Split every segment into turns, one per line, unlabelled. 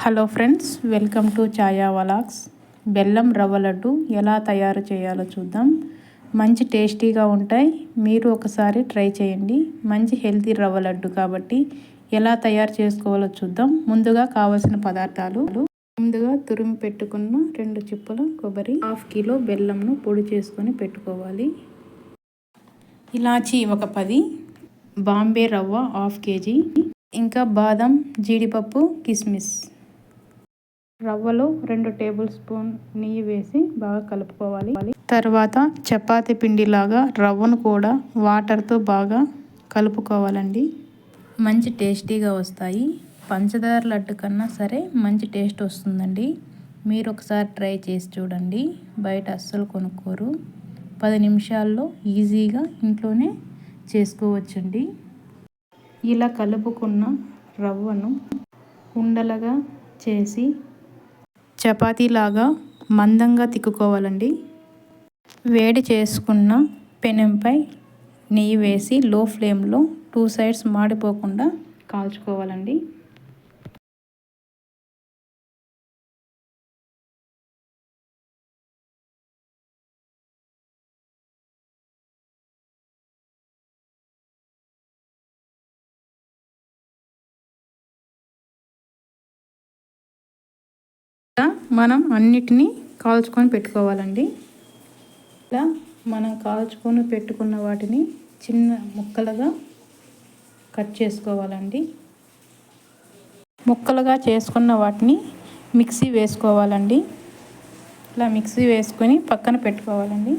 Hello friends welcome to Chaya vlogs. బెల్లం రవ్వ లడ్డు ఎలా తయారు చేయాలో చూద్దాం. మంచి టేస్టీగా ఉంటాయి. మీరు ఒకసారి ట్రై చేయండి. మంచి హెల్తీ రవ్వ లడ్డు కాబట్టి ఎలా తయారు చేసుకోవాలో చూద్దాం. ముందుగా కావలసిన పదార్థాలు. ముందుగా తురిమి పెట్టుకున్న రెండు చిప్పల కొబ్బరి హాఫ్ కిలో బెల్లంను పొడి చేసుకొని పెట్టుకోవాలి. ఇలాచి ఒక పది బాంబే రవ్వ హాఫ్ కేజీ ఇంకా బాదం జీడిపప్పు కిస్మిస్. రవ్వలో రెండు టేబుల్ స్పూన్ నెయ్యి వేసి బాగా కలుపుకోవాలి. తర్వాత చపాతి పిండిలాగా రవ్వను కూడా వాటర్తో బాగా కలుపుకోవాలండి. మంచి టేస్టీగా వస్తాయి. పంచదార లడ్డు కన్నా సరే మంచి టేస్ట్ వస్తుందండి. మీరు ఒకసారి ట్రై చేసి చూడండి. బయట అస్సలు కొనుక్కోరు. పది నిమిషాల్లో ఈజీగా ఇంట్లోనే చేసుకోవచ్చండి. ఇలా కలుపుకున్న రవ్వను ఉండలుగా చేసి చపాతీలాగా మందంగా తిక్కుకోవాలండి. వేడి చేసుకున్న పెనంపై నెయ్యి వేసి లో ఫ్లేమ్లో టూ సైడ్స్ మాడిపోకుండా కాల్చుకోవాలండి. మనం అన్నిటినీ కాల్చుకొని పెట్టుకోవాలండి. ఇలా మనం కాల్చుకొని పెట్టుకున్న వాటిని చిన్న ముక్కలుగా కట్ చేసుకోవాలండి. ముక్కలుగా చేసుకున్న వాటిని మిక్సీ వేసుకోవాలండి. ఇలా మిక్సీ వేసుకొని పక్కన పెట్టుకోవాలండి.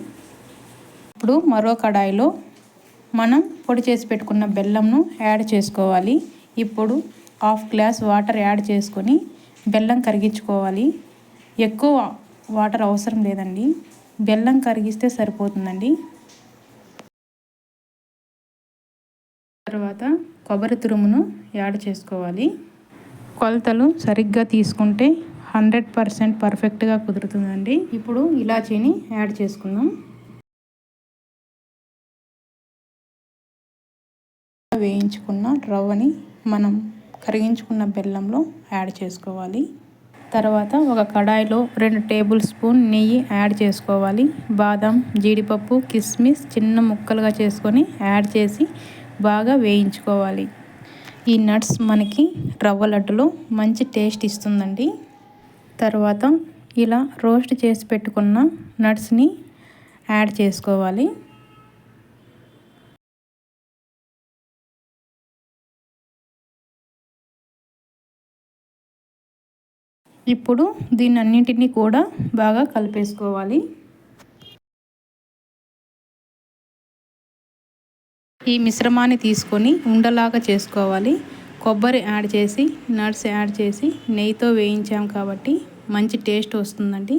ఇప్పుడు మరో కడాయిలో మనం పొడి చేసి పెట్టుకున్న బెల్లంను యాడ్ చేసుకోవాలి. ఇప్పుడు హాఫ్ గ్లాస్ వాటర్ యాడ్ చేసుకొని బెల్లం కరిగించుకోవాలి. ఎక్కువ వాటర్ అవసరం లేదండి. బెల్లం కరిగిస్తే సరిపోతుందండి. తర్వాత కొబ్బరి తురుమును యాడ్ చేసుకోవాలి. కొలతలు సరిగ్గా తీసుకుంటే హండ్రెడ్ పర్సెంట్ పర్ఫెక్ట్గా కుదురుతుందండి. ఇప్పుడు ఇలాచీని యాడ్ చేసుకుందాం. వేయించుకున్న రవ్వని మనం కరిగించుకున్న బెల్లంలో యాడ్ చేసుకోవాలి. తర్వాత ఒక కడాయిలో రెండు టేబుల్ స్పూన్ నెయ్యి యాడ్ చేసుకోవాలి. బాదం జీడిపప్పు కిస్మిస్ చిన్న ముక్కలుగా చేసుకొని యాడ్ చేసి బాగా వేయించుకోవాలి. ఈ నట్స్ మనకి రవ్వ లడ్డులో మంచి టేస్ట్ ఇస్తుందండి. తర్వాత ఇలా రోస్ట్ చేసి పెట్టుకున్న నట్స్ని యాడ్ చేసుకోవాలి. ఇప్పుడు దీన్నన్నింటినీ కూడా బాగా కలిపేసుకోవాలి. ఈ మిశ్రమాన్ని తీసుకొని ఉండలాగా చేసుకోవాలి. కొబ్బరి యాడ్ చేసి నట్స్ యాడ్ చేసి నెయ్యితో వేయించాం కాబట్టి మంచి టేస్ట్ వస్తుందండి.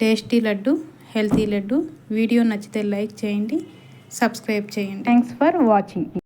Tasty laddu healthy laddu. Video నచ్చితే లైక్ చేయండి సబ్స్క్రైబ్ చేయండి. Thanks for watching